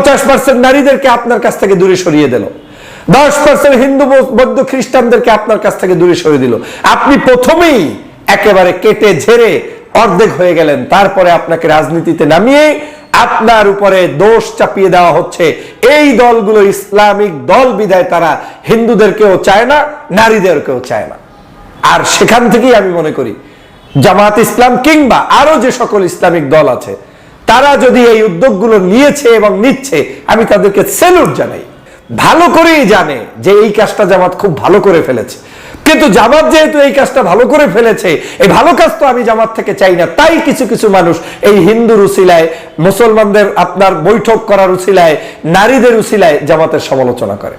পঞ্চাশ পার্সেন্ট নারীদেরকে আপনার কাছ থেকে দূরে সরিয়ে দিল। দশ পার্সেন্ট হিন্দু বৌদ্ধ খ্রিস্টানদেরকে আপনার কাছ থেকে দূরে সরিয়ে দিল। আপনি প্রথমেই একেবারে কেটে ঝেড়ে অর্ধেক হয়ে গেলেন। তারপরে আপনাকে রাজনীতিতে নামিয়ে আপনার উপরে দোষ চাপিয়ে দেওয়া হচ্ছে। এই দলগুলো ইসলামিক দল বিদায় তারা হিন্দুদেরকেও চায় না, নারীদেরকেও চায় না। আর সেখান থেকেই আমি মনে করি জামাত ইসলাম কিংবা আরও যে সকল ইসলামিক দল আছে তারা যদি এই উদ্যোগগুলো নিয়েছে এবং নিচ্ছে, আমি তাদেরকে সেলুট জানাই। ভালো করেই জানে যে এই কাজটা জামাত খুব ভালো করে ফেলেছে। কিন্তু জামাত যেহেতু এই কাজটা ভালো করে ফেলেছে, এই ভালো কাজ তো আমি জামাত থেকে চাই না, তাই কিছু কিছু মানুষ এই হিন্দুর উসিলায়, মুসলমানদের আপনার বৈঠক করার উসিলায়, নারীদের উসিলায় জামাতের সমালোচনা করে।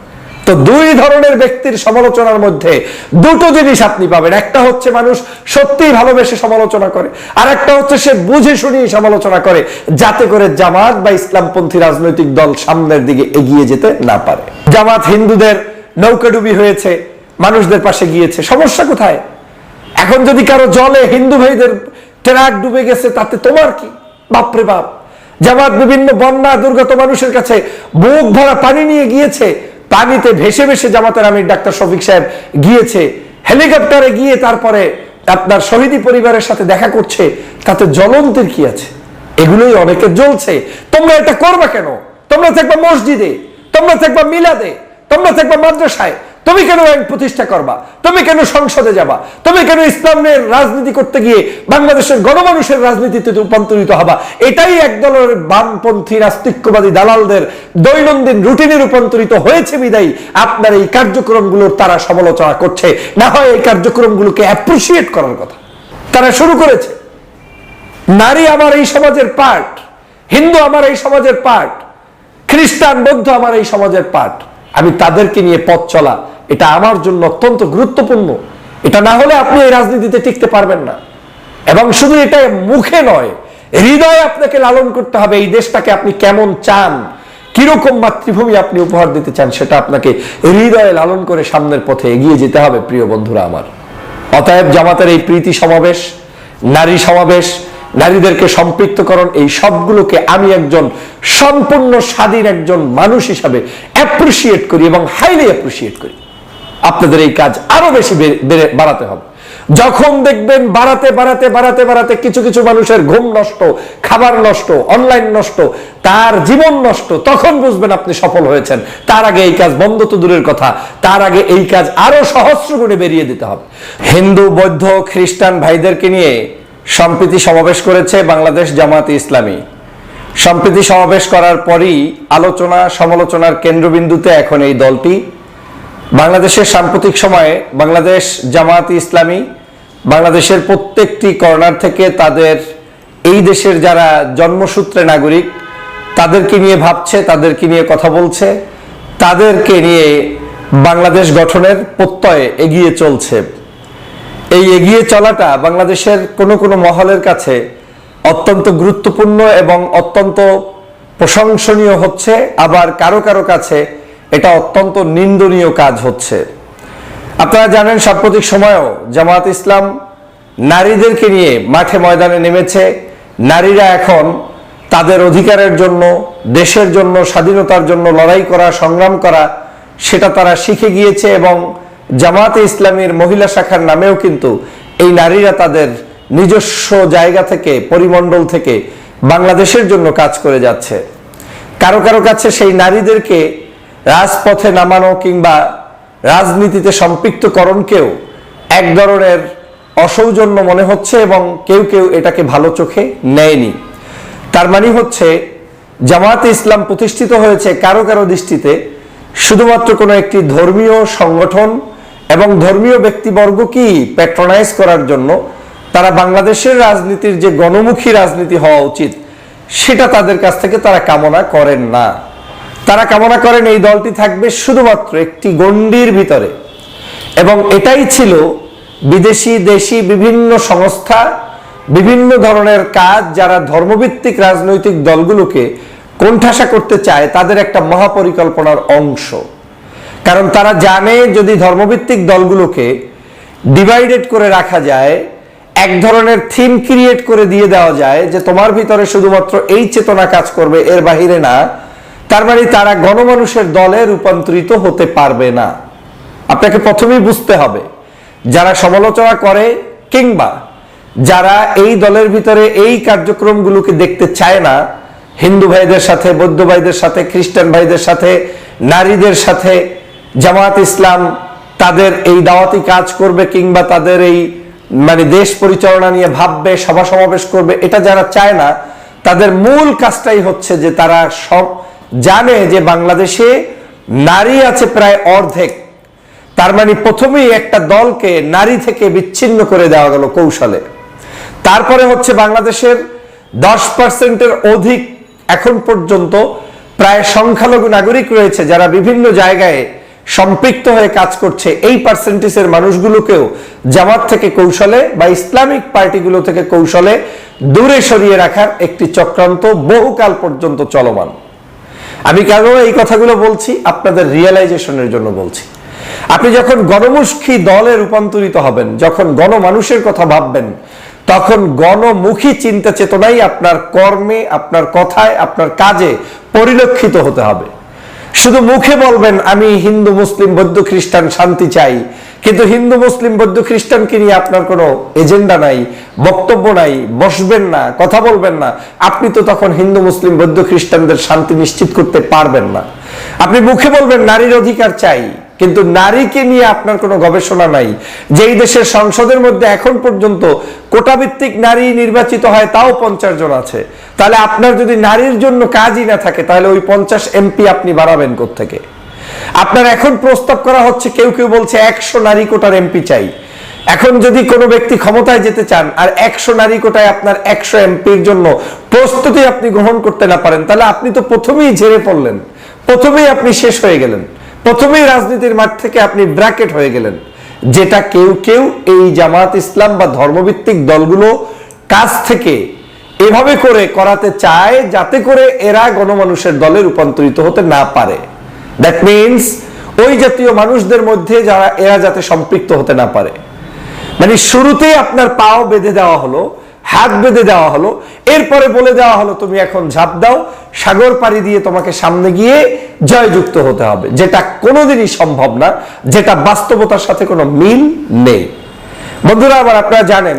তো দুই ধরনের ব্যক্তির সমালোচনার মধ্যে দুটো জিনিস আপনি পাবেন। একটা হচ্ছে মানুষ সত্যিই ভালোবেসে সমালোচনা করে, আর একটা হচ্ছে সে বুঝে শুনিয়ে সমালোচনা করে, যাতে করে জামাত বা ইসলামপন্থী রাজনৈতিক দল সামনের দিকে এগিয়ে যেতে না পারে। জামাত হিন্দুদের নৌকাডুবি হয়েছে, মানুষদের পাশে গিয়েছে, সমস্যা কোথায়? এখন যদি কারও জলে হিন্দু ভাইদের ট্রাক ডুবে গেছে, তাতে তোমার কি? বাপরে বাপ। জামাত বিভিন্ন বন্যা দুর্গত মানুষের কাছে বুক ভরা পানি নিয়ে গিয়েছে পানিতে ভেসে ভেসে জামাতের আমির ডাক্তার শফিক সাহেব গিয়েছে। হেলিকপ্টারে গিয়ে তারপরে আপনার শহীদি পরিবারের সাথে দেখা করছে, তাতে জ্বলন্তের কি আছে? এগুলোই অনেকে জ্বলছে। তোমরা এটা করবা কেন? তোমরা থাকবা মসজিদে, তোমরা থাকবা মিলাদে, তোমরা থাকবা মাদ্রাসায় তুমি কেন আইন প্রতিষ্ঠা করবা? তুমি কেন সংসদে যাবা? তুমি কেন ইসলামের রাজনীতি করতে গিয়ে বাংলাদেশের গণমানুষের রাজনীতিতে রূপান্তরিত হবা? এটাই একদলের বামপন্থী নাস্তিক্যবাদী দালালদের দৈনন্দিন রুটিনে রূপান্তরিত হয়েছে বিদায়ী। আপনার এই কার্যক্রমগুলোর তারা সমালোচনা করছে। না হয় এই কার্যক্রমগুলোকে অ্যাপ্রিসিয়েট করার কথা। তারা শুরু করেছে। নারী আমার এই সমাজের পার্ট হিন্দু আমার এই সমাজের পার্ট খ্রিস্টান, বৌদ্ধ আমার এই সমাজের পার্ট আমি তাদেরকে নিয়ে পথ চলা, এটা আমার জন্য অত্যন্ত গুরুত্বপূর্ণ। এটা না হলে আপনি এই রাজনীতিতে টিকতে পারবেন না। এবং শুধু এটা মুখে নয়, হৃদয়ে আপনাকে লালন করতে হবে এই দেশটাকে আপনি কেমন চান, কীরকম মাতৃভূমি আপনি উপহার দিতে চান, সেটা আপনাকে হৃদয়ে লালন করে সামনের পথে এগিয়ে যেতে হবে, প্রিয় বন্ধুরা আমার। অতএব জামাতের এই প্রীতি সমাবেশ, নারী সমাবেশ, নারীদেরকে সম্পৃক্তকরণ, এই সবগুলোকে আমি একজন সম্পূর্ণ স্বাধীন একজন মানুষ হিসাবে অ্যাপ্রিসিয়েট করি এবং হাইলি অ্যাপ্রিসিয়েট করি। আপনাদের এই কাজ আরও বেশি বাড়াতে হবে। যখন দেখবেন বাড়াতে বাড়াতে বাড়াতে বাড়াতে কিছু কিছু মানুষের ঘুম নষ্ট, খাবার নষ্ট অনলাইন নষ্ট, তার জীবন নষ্ট, তখন বুঝবেন আপনি সফল হয়েছেন। তার আগে এই কাজ বন্ধ তো দূরের কথা। তার আগে এই কাজ আরও সহস্র গুণে বেরিয়ে দিতে হবে। হিন্দু, বৌদ্ধ, খ্রিস্টান ভাইদেরকে নিয়ে সম্প্রীতি সমাবেশ করেছে বাংলাদেশ জামাত ইসলামী। সম্প্রীতি সমাবেশ করার পরই আলোচনা সমালোচনার কেন্দ্রবিন্দুতে এখন এই দলটি। বাংলাদেশের সাম্প্রতিক সময়ে বাংলাদেশ জামাত ইসলামী, বাংলাদেশের প্রত্যেকটি কর্নার থেকে তাদের এই দেশের যারা জন্মসূত্রে নাগরিক, তাদেরকে নিয়ে ভাবছে, তাদেরকে নিয়ে কথা বলছে, তাদেরকে নিয়ে বাংলাদেশ গঠনের প্রত্যয়ে এগিয়ে চলছে। এই এগিয়ে চলাটা বাংলাদেশের কোনো কোনো মহলের কাছে অত্যন্ত গুরুত্বপূর্ণ এবং অত্যন্ত প্রশংসনীয় হচ্ছে, আবার কারও কারও কাছে এটা অত্যন্ত নিন্দনীয় কাজ হচ্ছে। আপনারা জানেন সাম্প্রতিক সময়েও জামাত ইসলাম নারীদেরকে নিয়ে মাঠে ময়দানে নেমেছে। নারীরা এখন তাদের অধিকারের জন্য, দেশের জন্য, স্বাধীনতার জন্য লড়াই করা, সংগ্রাম করা, সেটা তারা শিখে গিয়েছে এবং জামাতে ইসলামীর মহিলা শাখার নামেও কিন্তু এই নারীরা তাদের নিজস্ব জায়গা থেকে, পরিমণ্ডল থেকে বাংলাদেশের জন্য কাজ করে যাচ্ছে। কারও কারও কাছে সেই নারীদেরকে রাজপথে নামানো কিংবা রাজনীতিতে সম্পৃক্তকরণকেও এক ধরনের অসৌজন্য মনে হচ্ছে এবং কেউ কেউ এটাকে ভালো চোখে নেয়নি। তার মানে হচ্ছে জামাতে ইসলাম প্রতিষ্ঠিত হয়েছে কারও কারও দৃষ্টিতে শুধুমাত্র কোনো একটি ধর্মীয় সংগঠন এবং ধর্মীয় ব্যক্তিবর্গকেই প্যাট্রোনাইজ করার জন্য তারা বাংলাদেশের রাজনীতির যে গণমুখী রাজনীতি হওয়া উচিত, সেটা তাদের কাছ থেকে তারা কামনা করেন না। তারা কামনা করেন এই দলটি থাকবে শুধুমাত্র একটি গণ্ডির ভিতরে। এবং এটাই ছিল বিদেশি, দেশি বিভিন্ন সংস্থা, বিভিন্ন ধরনের কাজ যারা ধর্মভিত্তিক রাজনৈতিক দলগুলোকে কোণঠাসা করতে চায়, তাদের একটা মহাপরিকল্পনার অংশ। কারণ তারা জানে যদি ধর্মভিত্তিক দলগুলোকে ডিভাইডেড করে রাখা যায় এক ধরনের থিম ক্রিয়েট করে দিয়ে দেওয়া যায় যে তোমার ভিতরে শুধুমাত্র এই চেতনা কাজ করবে, এর বাহিরে না। তার মানে তারা গণমানুষের দলে রূপান্তরিত হতে পারবে না। আপনাকে প্রথমেই বুঝতে হবে, যারা সমালোচনা করে কিংবা যারা এই দলের ভিতরে এই কার্যক্রমগুলোকে দেখতে চায় না, হিন্দু ভাইদের সাথে, বৌদ্ধ ভাইদের সাথে, খ্রিস্টান ভাইদের সাথে, নারীদের সাথে জামাত ইসলাম তাদের এই দাওয়াতি কাজ করবে কিংবা তাদের এই মানে দেশ পরিচালনা নিয়ে ভাববে, সভা সমাবেশ করবে, এটা যারা চায় না, তাদের মূল কাজটাই হচ্ছে যে তারা সব জানে যে বাংলাদেশে নারী আছে প্রায় অর্ধেক। তার মানে প্রথমেই একটা দলকে নারী থেকে বিচ্ছিন্ন করে দেওয়া গেল কৌশলে। তারপরে হচ্ছে বাংলাদেশের দশ পার্সেন্টের অধিক এখন পর্যন্ত প্রায় সংখ্যালঘু নাগরিক রয়েছে যারা বিভিন্ন জায়গায় সম্পৃক্ত হয়ে কাজ করছে এই পার্সেন্টেজের মানুষগুলোকেও জামাত থেকে কৌশলে বা ইসলামিক পার্টিগুলো থেকে কৌশলে দূরে সরিয়ে রাখার একটি চক্রান্ত বহুকাল পর্যন্ত চলমান। আমি কেন এই কথাগুলো বলছি, আপনাদের রিয়েলাইজেশনের জন্য বলছি। আপনি যখন গণমুখী দলে রূপান্তরিত হবেন, যখন গণমানুষের কথা ভাববেন, তখন গণমুখী চিন্তা চেতনাই আপনার কর্মে, আপনার কথায়, আপনার কাজে পরিলক্ষিত হতে হবে। শুধু মুখে বলবেন, আমি হিন্দু, মুসলিম, বৌদ্ধ, খ্রিস্টান, শান্তি চাই। কিন্তু হিন্দু, মুসলিম, বৌদ্ধ, খ্রিস্টানকে নিয়ে আপনার কোনো এজেন্ডা নাই, বক্তব্য নাই, বসবেন না, কথা বলবেন না। আপনি তো তখন হিন্দু, মুসলিম, বৌদ্ধ, খ্রিস্টানদের শান্তি নিশ্চিত করতে পারবেন না। আপনি মুখে বলবেন, নারীর অধিকার চাই। কিন্তু নারীকে নিয়ে আপনার কোনো গবেষণা নাই। যেই দেশের সংসদের মধ্যে এখন পর্যন্ত কোটাভিত্তিক নারী নির্বাচিত হয়, তাও পঞ্চাশ জন আছে। তাহলে আপনার যদি নারীর জন্য কাজই না থাকে, তাহলে ওই পঞ্চাশ এমপি আপনি বাড়াবেন থেকে আপনার এখন প্রস্তাব করা হচ্ছে, কেউ কেউ বলছে একশো নারী কোটার এমপি চাই। এখন যদি কোনো ব্যক্তি ক্ষমতায় যেতে চান, আর একশো নারী কোটায় আপনার একশো এমপির জন্য প্রস্তুতি আপনি গ্রহণ করতে না পারেন, তাহলে আপনি তো প্রথমেই ঝেড়ে পড়লেন। প্রথমেই আপনি শেষ হয়ে গেলেন। প্রথমেই রাজনীতির মাঠ থেকে আপনি ব্র্যাকেট হয়ে গেলেন। যেটা কেউ কেউ এই জামাত ইসলাম বা ধর্মভিত্তিক দলগুলো কাছ থেকে এভাবে করে করাতে চায় যাতে করে এরা গণমানুষের দলে রূপান্তরিত হতে না পারে। দ্যাট মিনস ওই জাতীয় মানুষদের মধ্যে যারা, এরা যাতে সম্পৃক্ত হতে না পারে। মানে শুরুতেই আপনার পাও বেঁধে দেওয়া হলো, হাত বেঁধে দেওয়া হলো, এরপরে বলে দেওয়া হলো, তুমি এখন ঝাঁপ দাও সাগর পাড়ি দিয়ে তোমাকে সামনে গিয়ে জয়যুক্ত হতে হবে। যেটা কোনোদিনই সম্ভব না, যেটা বাস্তবতার সাথে কোনো মিল নেই। বন্ধুরা, আবার আপনারা জানেন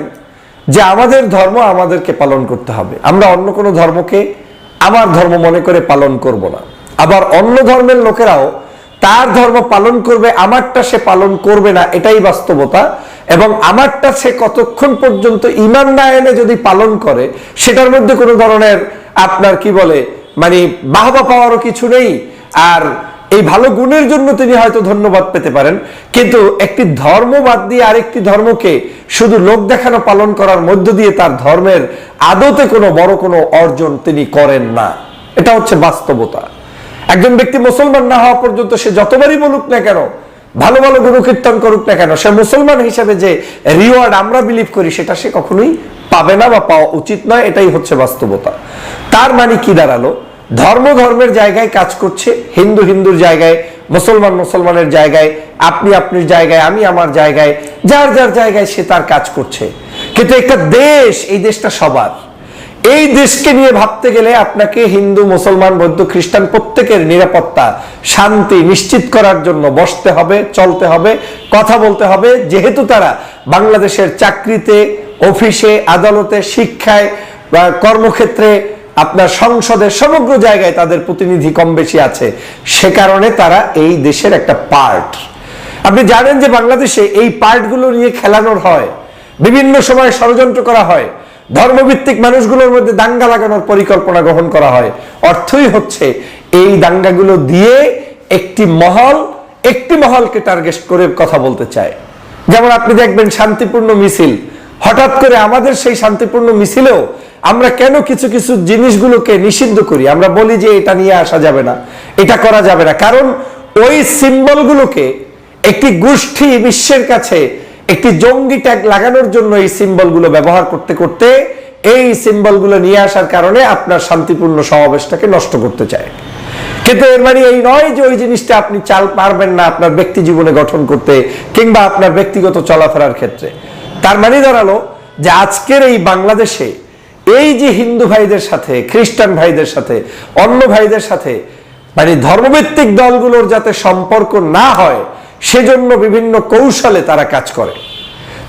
যে আমাদের ধর্ম আমাদেরকে পালন করতে হবে। আমরা অন্য কোনো ধর্মকে আমার ধর্ম মনে করে পালন করব না। আবার অন্য ধর্মের লোকেরাও তার ধর্ম পালন করবে, আমারটা সে পালন করবে না, এটাই বাস্তবতা। এবং আমারটা সে কতক্ষণ পর্যন্ত ইমান না এনে যদি পালন করে, সেটার মধ্যে কোনো ধরনের আপনার কি বলে মানে বাহবা পাওয়ারও কিছু নেই, আর এই ভালো গুণের জন্য তিনি হয়তো ধন্যবাদ পেতে পারেন। কিন্তু একটি ধর্ম বাদ দিয়ে আরেকটি ধর্মকে শুধু লোক দেখানো, পালন করার মধ্য দিয়ে তার ধর্মের আদতে কোনো বড় কোনো অর্জন তিনি করেন না। এটা হচ্ছে বাস্তবতা। একজন ব্যক্তি মুসলমান না হওয়া পর্যন্ত সে যতবারই বলুক না কেন, ভালো ভালো গুরু কীর্তন করুক না কেন, সে মুসলমান হিসেবে যে রিওয়ার্ড আমরা বিলিভ করি, সেটা সে কখনোই পাবে না বা পাওয়া উচিত নয়, এটাই হচ্ছে বাস্তবতা। তার মানে কি দাঁড়াল? ধর্ম ধর্মের জায়গায় কাজ করছে, হিন্দু হিন্দুর জায়গায়, মুসলমান মুসলমানের জায়গায়, আপনি আপনার জায়গায়, আমি আমার জায়গায়, যার যার জায়গায় সে তার কাজ করছে। কিন্তু একটা দেশ, এই দেশটা সবার। এই দেশকে নিয়ে ভাবতে গেলে আপনাকে হিন্দু, মুসলমান, বৌদ্ধ, খ্রিস্টান প্রত্যেকের নিরাপত্তা, শান্তি নিশ্চিত করার জন্য বসতে হবে, চলতে হবে, কথা বলতে হবে। যেহেতু তারা বাংলাদেশের চাকরিতে, অফিসে, আদালতে, শিক্ষায় কর্মক্ষেত্রে আপনার সংসদে সমগ্র জায়গায় তাদের প্রতিনিধি কম বেশি আছে। সে কারণে তারা এই দেশের একটা পার্ট আপনি জানেন যে বাংলাদেশে এই পার্টগুলো নিয়ে খেলানোর হয়। বিভিন্ন সময় ষড়যন্ত্র করা হয়। ধর্মভিত্তিক মানুষগুলোর মধ্যে দাঙ্গা লাগানোর পরিকল্পনা গ্রহণ করা হয়। অর্থই হচ্ছে এই দাঙ্গাগুলো দিয়ে একটি মহল, একটি মহলকে টার্গেট করে কথা বলতে চায়। যেমন আপনি দেখবেন শান্তিপূর্ণ মিছিল। হঠাৎ করে আমাদের সেই শান্তিপূর্ণ মিছিলেও আমরা কেন কিছু কিছু জিনিসগুলোকে নিষিদ্ধ করি? আমরা বলি যে এটা নিয়ে আসা যাবে না, এটা করা যাবে না। কারণ ওই সিম্বলগুলোকে একটি গোষ্ঠী বিশ্বের কাছে একটি জঙ্গি ট্যাগ লাগানোর জন্য এই সিম্বলগুলো ব্যবহার করতে করতে এই সিম্বলগুলো নিয়ে আসার কারণে আপনার শান্তিপূর্ণ সমাবেশটাকে নষ্ট করতে চায়। কিন্তু এর মানে এই নয় যে ওই জিনিসটা আপনি চাল পারবেন না আপনার ব্যক্তি জীবনে গঠন করতে কিংবা আপনার ব্যক্তিগত চলাফেরার ক্ষেত্রে। তার মানে দাঁড়াল যে আজকের এই বাংলাদেশে এই যে হিন্দু ভাইদের সাথে, খ্রিস্টান ভাইদের সাথে, অন্য ভাইদের সাথে মানে ধর্মভিত্তিক দলগুলোর যাতে সম্পর্ক না হয়, সেজন্য বিভিন্ন কৌশলে তারা কাজ করে।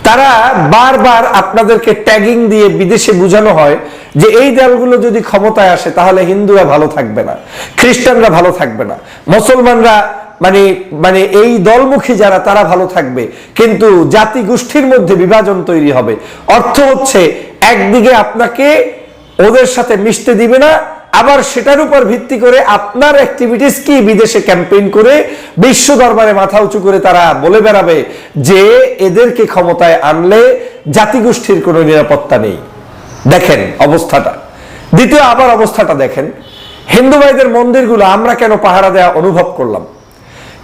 তারা বারবার আপনাদেরকে ট্যাগিং দিয়ে বিদেশে বোঝানো হয় যে এই দলগুলো যদি ক্ষমতায় আসে, তাহলে হিন্দুরা ভালো থাকবে না, খ্রিস্টানরা ভালো থাকবে না, মুসলমানরা মানে মানে এই দলমুখী যারা, তারা ভালো থাকবে। কিন্তু জাতি গোষ্ঠীর মধ্যে বিভাজন তৈরি হবে। অর্থ হচ্ছে, একদিকে আপনাকে ওদের সাথে মিশতে দিবে না, আবার সেটার উপর ভিত্তি করে আপনার অ্যাক্টিভিটিস কি বিদেশে ক্যাম্পেইন করে বিশ্ব দরবারে মাথা উঁচু করে তারা বলে বেড়াবে যে, এদেরকে ক্ষমতায় আনলে জাতিগোষ্ঠীর কোনো নিরাপত্তা নেই। দেখেন অবস্থাটা। দ্বিতীয় আবার অবস্থাটা দেখেন। হিন্দু ভাইদের মন্দিরগুলো আমরা কেন পাহারা দেওয়া অনুভব করলাম?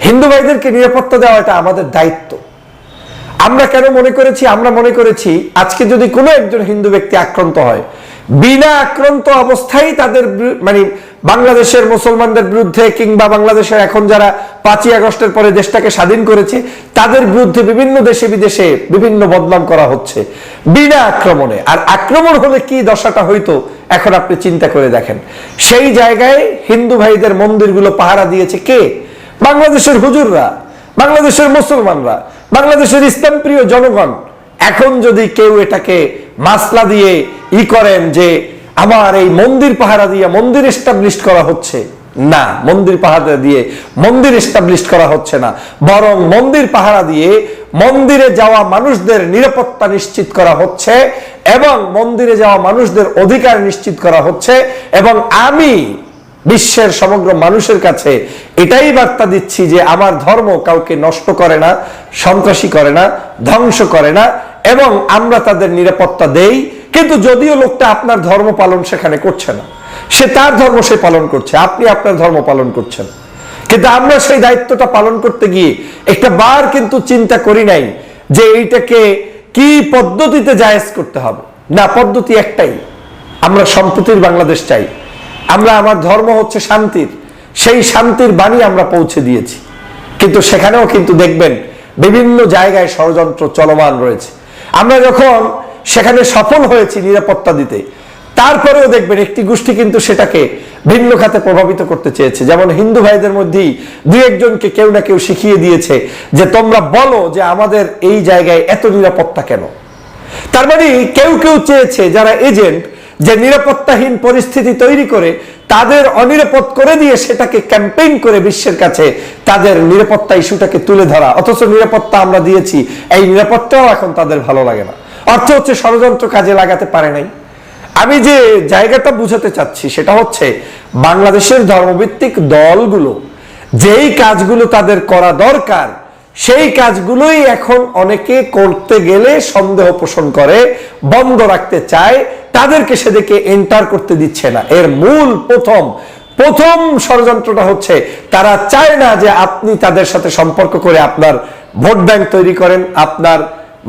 হিন্দু ভাইদেরকে নিরাপত্তা দেওয়া এটা আমাদের দায়িত্ব। আমরা কেন মনে করেছি? আমরা মনে করেছি আজকে যদি কোনো একজন হিন্দু ব্যক্তি আক্রান্ত হয়, বিনা আক্রান্ত অবস্থায় তাদের মানে বাংলাদেশের মুসলমানদের বিরুদ্ধে কিংবা বাংলাদেশের এখন যারা পাঁচই আগস্টের পরে দেশটাকে স্বাধীন করেছে, তাদের বিরুদ্ধে বিভিন্ন দেশে বিদেশে বিভিন্ন বদনাম করা হচ্ছে বিনা আক্রমণে। আর আক্রমণ হলে কি দশাটা হইতো, এখন আপনি চিন্তা করে দেখেন। সেই জায়গায় হিন্দু ভাইদের মন্দিরগুলো পাহারা দিয়েছে কে? বাংলাদেশের হুজুররা, বাংলাদেশের মুসলমানরা, বাংলাদেশের ইসলাম প্রিয় জনগণ, এখন যদি কেউ এটাকে মাসলা দিয়ে ই করেন যে আমার এই মন্দির পাহারা দিয়ে মন্দির এস্টাবলিশ করা হচ্ছে, না, মন্দির পাহারা দিয়ে মন্দির এস্টাবলিশ করা হচ্ছে না, বরং মন্দির পাহারা দিয়ে মন্দিরে যাওয়া মানুষদের নিরাপত্তা নিশ্চিত করা হচ্ছে এবং মন্দিরে যাওয়া মানুষদের অধিকার নিশ্চিত করা হচ্ছে এবং আমি বিশ্বের সমগ্র মানুষের কাছে এটাই বার্তা দিচ্ছি যে আমার ধর্ম কাউকে নষ্ট করে না, সন্ত্রাসী করে না, ধ্বংস করে না, এবং আমরা তাদের নিরাপত্তা দেই। কিন্তু যদিও লোকটা আপনার ধর্ম পালন সেখানে করছে না, সে তার ধর্ম সে পালন করছে, আপনি আপনার ধর্ম পালন করছেন। কিন্তু আমরা সেই দায়িত্বটা পালন করতে গিয়ে একটা বার কিন্তু চিন্তা করি নাই যে এইটাকে কি পদ্ধতিতে জায়েজ করতে হবে। না, পদ্ধতি একটাই, আমরা সম্প্রতির বাংলাদেশ চাই। আমরা, আমার ধর্ম হচ্ছে শান্তির। সেই শান্তির বাণী আমরা পৌঁছে দিয়েছি। কিন্তু সেখানেও কিন্তু দেখবেন বিভিন্ন জায়গায় ষড়যন্ত্র চলমান রয়েছে। আমরা যখন সেখানে সফল হয়েছি নিরাপত্তা দিতে, তারপরেও দেখবেন একটি গোষ্ঠী কিন্তু সেটাকে ভিন্ন খাতে প্রভাবিত করতে চেয়েছে। যেমন হিন্দু ভাইদের মধ্যেই দু একজনকে কেউ না কেউ শিখিয়ে দিয়েছে যে, তোমরা বলো যে আমাদের এই জায়গায় এত নিরাপত্তা কেন? তার মানে কেউ কেউ চেয়েছে, যারা এজেন্ট যে নিরাপত্তাহীন পরিস্থিতি তৈরি করে তাদের অনিরাপদ করে দিয়ে সেটাকে ক্যাম্পেইন করে বিশ্বের কাছে তাদের নিরাপত্তা ইস্যুটাকে তুলে ধরা। অথচ নিরাপত্তা আমরা দিয়েছি। এই নিরাপত্তাও এখন তাদের ভালো লাগে না। অর্থ হচ্ছে ষড়যন্ত্র কাজে লাগাতে পারে নাই। আমি যে জায়গাটা বুঝাতে চাচ্ছি সেটা হচ্ছে বাংলাদেশের ধর্মভিত্তিক দলগুলো যেই কাজগুলো তাদের করা দরকার সেই কাজগুলোই এখন অনেকে করতে গেলে সন্দেহ পোষণ করে, বন্ধ রাখতে চায়, তাদেরকে সেদিকে এন্টার করতে দিচ্ছে না। এর মূল প্রথম প্রথম ষড়যন্ত্রটা হচ্ছে তারা চায় না যে আপনি তাদের সাথে সম্পর্ক করে আপনার ভোট ব্যাংক তৈরি করেন, আপনার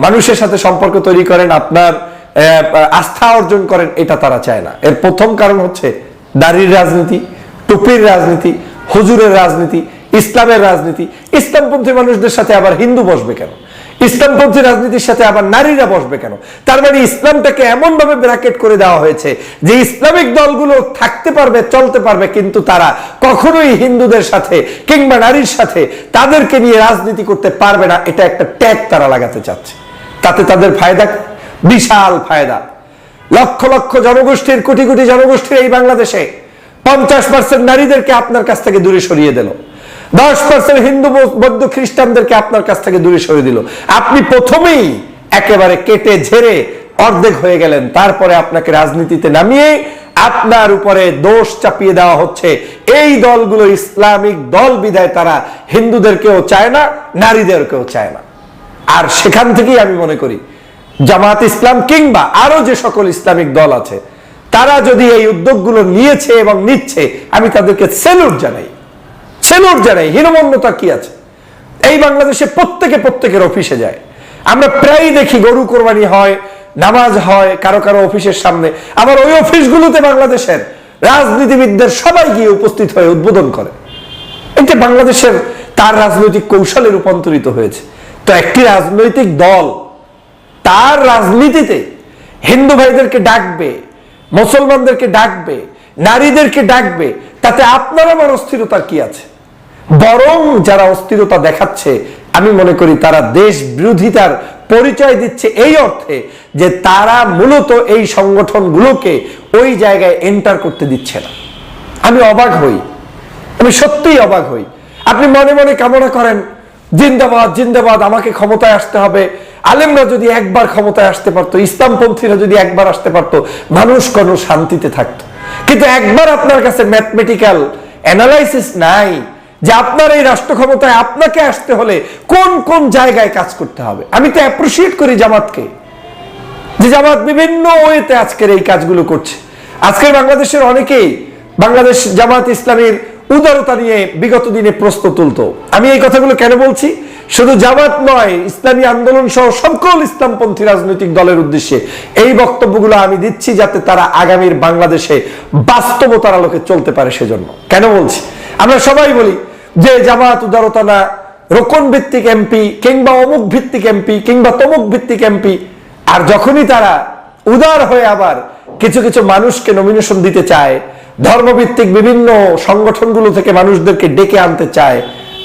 মানুষের সাথে সম্পর্ক তৈরি করেন, আপনার আস্থা অর্জন করেন, এটা তারা চায় না। এর প্রথম কারণ হচ্ছে দাড়ির রাজনীতি, টুপির রাজনীতি, হুজুরের রাজনীতি ইসলামের রাজনীতি। ইসলামপন্থী মানুষদের সাথে আবার হিন্দু বসবে কেন? ইসলামপন্থী রাজনীতির সাথে আবার নারীরা বসবে কেন? তার মানে ইসলামটাকে এমন ভাবে ব্র্যাকেট করে দেওয়া হয়েছে যে ইসলামিক দলগুলো থাকতে পারবে, চলতে পারবে, কিন্তু তারা কখনোই হিন্দুদের সাথে কিংবা নারীর সাথে তাদেরকে নিয়ে রাজনীতি করতে পারবে না। এটা একটা ট্যাগ তারা লাগাতে চাচ্ছে। তাতে তাদের ফায়দা বিশাল ফায়দা। লক্ষ লক্ষ জনগোষ্ঠীর, কোটি কোটি জনগোষ্ঠীর এই বাংলাদেশে পঞ্চাশ পার্সেন্ট নারীদেরকে আপনার কাছ থেকে দূরে সরিয়ে দিল। দশ পার্সেন্ট হিন্দু বৌদ্ধ খ্রিস্টানদেরকে আপনার কাছ থেকে দূরে সরিয়ে দিল। আপনি প্রথমেই একেবারে কেটে ঝেড়ে অর্ধেক হয়ে গেলেন। তারপরে আপনাকে রাজনীতিতে নামিয়ে আপনার উপরে দোষ চাপিয়ে দেওয়া হচ্ছে। এই দলগুলো ইসলামিক দল বিধায় তারা হিন্দুদেরকেও চায় না, নারীদেরকেও চায় না। আর সেখান থেকেই আমি মনে করি জামাত ইসলাম কিংবা আরও যে সকল ইসলামিক দল আছে, তারা যদি এই উদ্যোগগুলো নিয়েছে এবং নিচ্ছে, আমি তাদেরকে সেলুট জানাই। সেলুট জানাই, হীনমন্যতা কি আছে? এই বাংলাদেশে প্রত্যেকে প্রত্যেকের অফিসে যায়। আমরা প্রায় দেখি গরু কোরবানি হয়, নামাজ হয়, কারও কারও অফিসের সামনে। আবার ওই অফিসগুলোতে বাংলাদেশের রাজনীতিবিদদের সবাই গিয়ে উপস্থিত হয়ে উদ্বোধন করে। এটা বাংলাদেশের তার রাজনৈতিক কৌশলে রূপান্তরিত হয়েছে। তো একটি রাজনৈতিক দল তার রাজনীতিতে হিন্দু ভাইদেরকে ডাকবে, মুসলমানদেরকে ডাকবে, নারীদেরকে ডাকবে, তাতে আপনার আমার অস্থিরতার কি আছে? বরং যারা অস্থিরতা দেখাচ্ছে, আমি মনে করি তারা দেশ বিরোধিতার পরিচয় দিচ্ছে এই অর্থে যে তারা মূলত এই সংগঠনগুলোকে ওই জায়গায় এন্টার করতে দিচ্ছে না। আমি অবাক হই। আমি সত্যিই অবাক হই। আপনি মনে মনে কামনা করেন, জিন্দাবাদ জিন্দাবাদ, আমাকে ক্ষমতায় আসতে হবে। আলেমরা যদি একবার ক্ষমতায় আসতে পারতো, ইসলামপন্থীরা যদি একবার আসতে পারতো, মানুষ কোনো শান্তিতে থাকতো। কিন্তু একবার আপনার কাছে ম্যাথমেটিক্যাল অ্যানালাইসিস নাই যে আপনার এই রাষ্ট্র ক্ষমতায় আপনাকে আসতে হলে কোন কোন জায়গায় কাজ করতে হবে? আমি তো অ্যাপ্রিসিয়েট করি জামাতকে। যে জামাত বিভিন্ন ওয়েতে আজকের এই কাজগুলো করছে। আজকের বাংলাদেশের অনেকেই বাংলাদেশ জামাত ইসলামের উদারতা নিয়ে বিগত দিনে প্রশ্ন তুলতো। আমি এই কথাগুলো কেন বলছি? শুধু জামাত নয়, ইসলামী আন্দোলন সহ সকল ইসলামপন্থী রাজনৈতিক দলের উদ্দেশ্যে এই বক্তব্যগুলো আমি দিচ্ছি যাতে তারা আগামীর বাংলাদেশে বাস্তবতার আলোকে চলতে পারে সেজন্য। কেন বলছি? আমরা সবাই বলি যে জামাত উদারতা না রোকন ভিত্তিক এমপি কিংবা অমুক ভিত্তিক এমপি কিংবা তমুক ভিত্তিক এমপি, আর যখনই তারা উদার হয়ে আবার কিছু কিছু মানুষকে নমিনেশন দিতে চায়, ধর্মভিত্তিক বিভিন্ন সংগঠনগুলো থেকে মানুষদেরকে ডেকে আনতে চায়,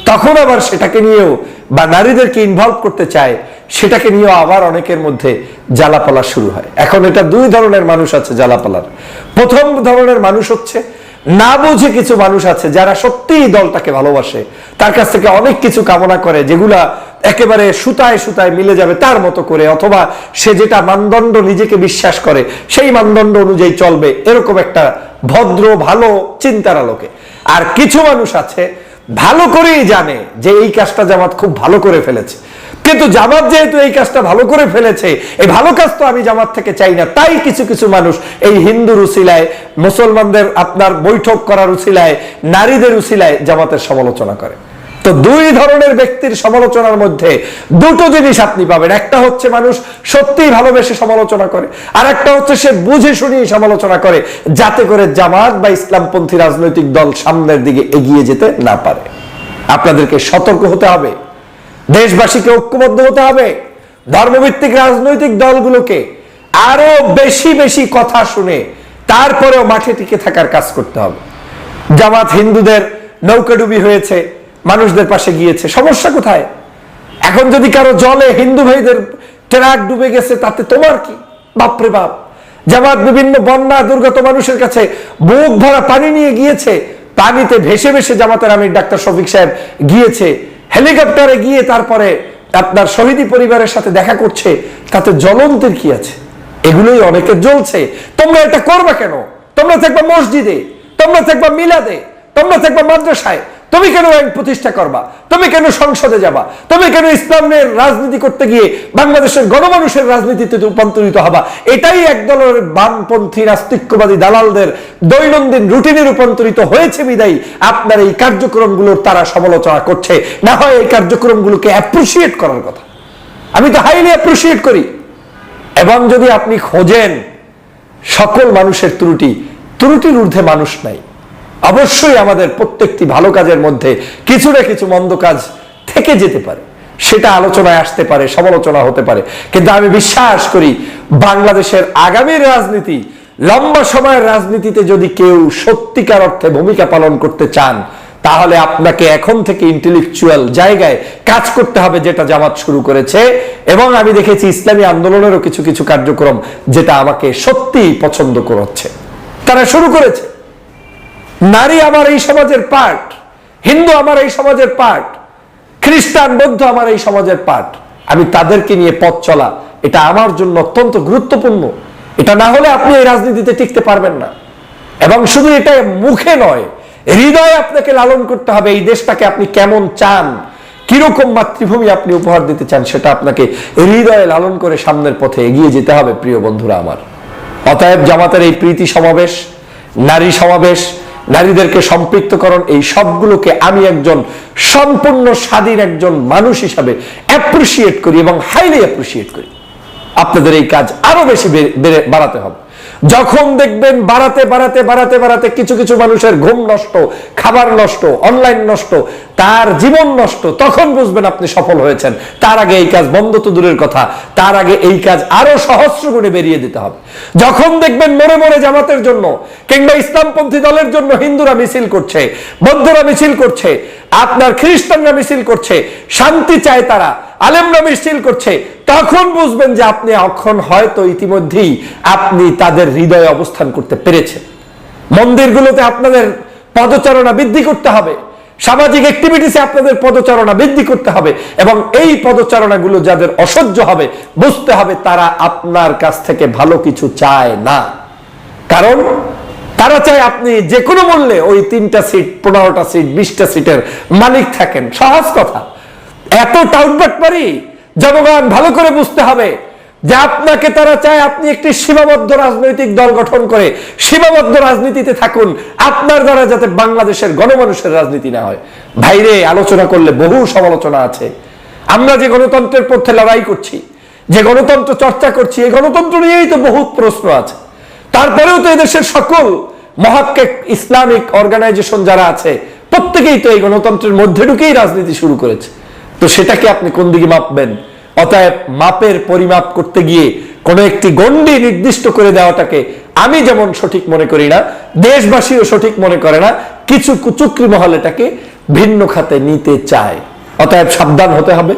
তখন আবার সেটাকে নিয়েও বা নারীদেরকে ইনভলভ করতে চায়, সেটাকে নিয়েও আবার অনেকের মধ্যে জ্বালাপালা শুরু হয়। এখন এটা দুই ধরনের মানুষ আছে জ্বালাপালার। প্রথম ধরনের মানুষ হচ্ছে না বুঝে কিছু মানুষ আছে যারা সত্যিই দলটাকে ভালোবাসে। তার কাছ থেকে অনেক কিছু কামনা করে, যেগুলা একেবারে সুতায় সুতায় মিলে যাবে তার মতো করে, অথবা সে যেটা মানদণ্ড নিজেকে বিশ্বাস করে, সেই মানদণ্ড অনুযায়ী চলবে, এরকম একটা ভদ্র, ভালো, চিন্তার আলোকে। আর কিছু মানুষ আছে, ভালো করেই জানে যে এই কাজটা জামাত খুব ভালো করে ফেলেছে। কিন্তু জামাত যেহেতু এই কাজটা ভালো করে ফেলেছে, এই ভালো কাজ তো আমি জামাত থেকে চাই না, তাই কিছু কিছু মানুষ এই হিন্দুর উসিলায় মুসলমানদের আপনার বৈঠক করার উসিলায় নারীদের উসিলায় জামাতের সমালোচনা করে। তো দুই ধরনের ব্যক্তির সমালোচনার মধ্যে দুটো জিনিস আপনি পাবেন, একটা হচ্ছে মানুষ সত্যিই ভালোবেসে সমালোচনা করে, আর একটা হচ্ছে সে বুঝে শুনিয়ে সমালোচনা করে, যাতে করে জামাত বা ইসলামপন্থী রাজনৈতিক দল সামনের দিকে এগিয়ে যেতে না পারে। আপনাদেরকে সতর্ক হতে হবে। দেশবাসীকে ঐক্যবদ্ধ হতে হবে। ধর্মভিত্তিক রাজনৈতিক দলগুলোকে আরও বেশি বেশি কথা শুনে তারপরেও মাঠে টিকে থাকার কাজ করতে হবে। জামাত হিন্দুদের নৌকাডুবি হয়েছে, মানুষদের পাশে গিয়েছে, সমস্যা কোথায়? এখন যদি কারও জলে হিন্দু ভাইদের ট্রাক ডুবে গেছে, তাতে তোমার কি? বাপরে বাপ। জামাত বিভিন্ন বন্যা দুর্গত মানুষের কাছে বুক ভরা পানি নিয়ে গিয়েছে, পানিতে ভেসে ভেসে জামাতের আমির ডাক্তার শফিক সাহেব গিয়েছে হেলিকপ্টারে গিয়ে তারপরে আপনার শহীদি পরিবারের সাথে দেখা করছে, তাতে জ্বলন্তের কি আছে? এগুলোই অনেকে জ্বলছে। তোমরা এটা করবে কেন? তোমরা থাকবা মসজিদে, তোমরা থাকবা মিলাদে, তোমরা থাকবা মাদ্রাসায়। তুমি কেন আইন প্রতিষ্ঠা করবা? তুমি কেন সংসদে যাবা? তুমি কেন ইসলামের রাজনীতি করতে গিয়ে বাংলাদেশের গণমানুষের রাজনীতিতে রূপান্তরিত হবা? এটাই একদলের বামপন্থী নাস্তিক্যবাদী দালালদের দৈনন্দিন রুটিনে রূপান্তরিত হয়েছে বিদায়ী। আপনার এই কার্যক্রমগুলোর তারা সমালোচনা করছে। না হয় এই কার্যক্রমগুলোকে অ্যাপ্রিসিয়েট করার কথা। আমি তো হাইলি অ্যাপ্রিসিয়েট করি। এবং যদি আপনি খোঁজেন, সকল মানুষের ত্রুটি, ত্রুটির ঊর্ধ্বে মানুষ নাই। অবশ্যই আমাদের প্রত্যেকটি ভালো কাজের মধ্যে কিছু না কিছু মন্দ কাজ থেকে যেতে পারে। সেটা আলোচনায় আসতে পারে, সমালোচনা হতে পারে। কিন্তু আমি বিশ্বাস করি, বাংলাদেশের আগামীর রাজনীতি, লম্বা সময়ের রাজনীতিতে যদি কেউ সত্যিকার অর্থে ভূমিকা পালন করতে চান, তাহলে আপনাকে এখন থেকে ইন্টেলেকচুয়াল জায়গায় কাজ করতে হবে যেটা জামাত শুরু করেছে। এবং আমি দেখেছি ইসলামী আন্দোলনেরও কিছু কিছু কার্যক্রম যেটা আমাকে সত্যিই পছন্দ করছে তারা শুরু করেছে। নারী আমার এই সমাজের পার্ট হিন্দু আমার এই সমাজের পার্ট খ্রিস্টান, বৌদ্ধ আমার এই সমাজের পার্ট আমি তাদেরকে নিয়ে পথ চলা, এটা আমার জন্য অত্যন্ত গুরুত্বপূর্ণ। এটা না হলে আপনি এই রাজনীতিতে টিকতে পারবেন না। এবং শুধু এটা মুখে নয়, হৃদয়ে আপনাকে লালন করতে হবে, এই দেশটাকে আপনি কেমন চান, কীরকম মাতৃভূমি আপনি উপহার দিতে চান, সেটা আপনাকে হৃদয়ে লালন করে সামনের পথে এগিয়ে যেতে হবে, প্রিয় বন্ধুরা আমার। অতএব জামাতের এই প্রীতি সমাবেশ, নারী সমাবেশ নারীদেরকে সম্পৃক্তকরণ, এই সবগুলোকে আমি একজন সম্পূর্ণ স্বাধীন একজন মানুষ হিসাবে অ্যাপ্রিসিয়েট করি এবং হাইলি অ্যাপ্রিসিয়েট করি। আপনাদের এই কাজ আরও বেশি বেড়ে- বাড়াতে হবে। যখন দেখবেন বাড়াতে বাড়াতে বাড়াতে বাড়াতে কিছু কিছু মানুষের ঘুম নষ্ট, খাবার নষ্ট অনলাইন নষ্ট, তার জীবন নষ্ট, তখন বুঝবেন আপনি সফল হয়েছেন। তার আগে এই কাজ বন্ধ তো দূরের কথা। তার আগে এই কাজ আরও সহস্র গুণে বেরিয়ে দিতে হবে। যখন দেখবেন মরে মরে জামাতের জন্য, কিংবা ইসলামপন্থী দলের জন্য হিন্দুরা মিছিল করছে, বৌদ্ধরা মিছিল করছে, আপনার খ্রিস্টানরা মিছিল করছে, শান্তি চায় তারা, আলেমরা মিছিল করছে তখন বুঝবেন যে আপনি অক্ষণ হয়তো ইতিমধ্যেই আপনি তাদের হৃদয়ে অবস্থান করতে পেরেছেন। মন্দিরগুলোতে আপনাদের পদচারণা বৃদ্ধি করতে হবে। সামাজিক অ্যাক্টিভিটিসে আপনাদের পদচারণা বৃদ্ধি করতে হবে এবং এই পদচারণাগুলো যাদের অসহ্য হবে, বুঝতে হবে তারা আপনার কাছ থেকে ভালো কিছু চায় না। কারণ তারা চায় আপনি যে কোনো মূল্যে ওই তিনটা সিট পনেরোটা সিট বিশটা সিটের মালিক থাকেন। সহজ কথা। এত টাউটবাট পারি জনগণ, ভালো করে বুঝতে হবে যে আপনাকে তারা চায় আপনি একটি সীমাবদ্ধ রাজনৈতিক দল গঠন করে সীমাবদ্ধ রাজনীতিতে থাকুন, আপনার দ্বারা যাতে বাংলাদেশের গণমানুষের রাজনীতি না হয়। বাইরে আলোচনা করলে বহু সমালোচনা আছে। আমরা যে গণতন্ত্রের পক্ষে লড়াই করছি, যে গণতন্ত্র চর্চা করছি, এই গণতন্ত্র নিয়েই তো বহু প্রশ্ন আছে। তারপরেও তো এদেশের সকল মহাক্কেক ইসলামিক অর্গানাইজেশন যারা আছে, প্রত্যেকেই তো এই গণতন্ত্রের মধ্যে ঢুকেই রাজনীতি শুরু করেছে। তো সেটাকে আপনি কোন দিকে মাপবেন? অতএব মাপের পরিমাপ করতে গিয়ে কোনো একটি গণ্ডি নির্দিষ্ট করে দেওয়াটাকে আমি যেমন সঠিক মনে করি না, দেশবাসীও সঠিক মনে করে না, কিছু কুচুকরি মহল এটাকে ভিন্ন খাতে নিতে চায়। অতএব সাবধান হতে হবে।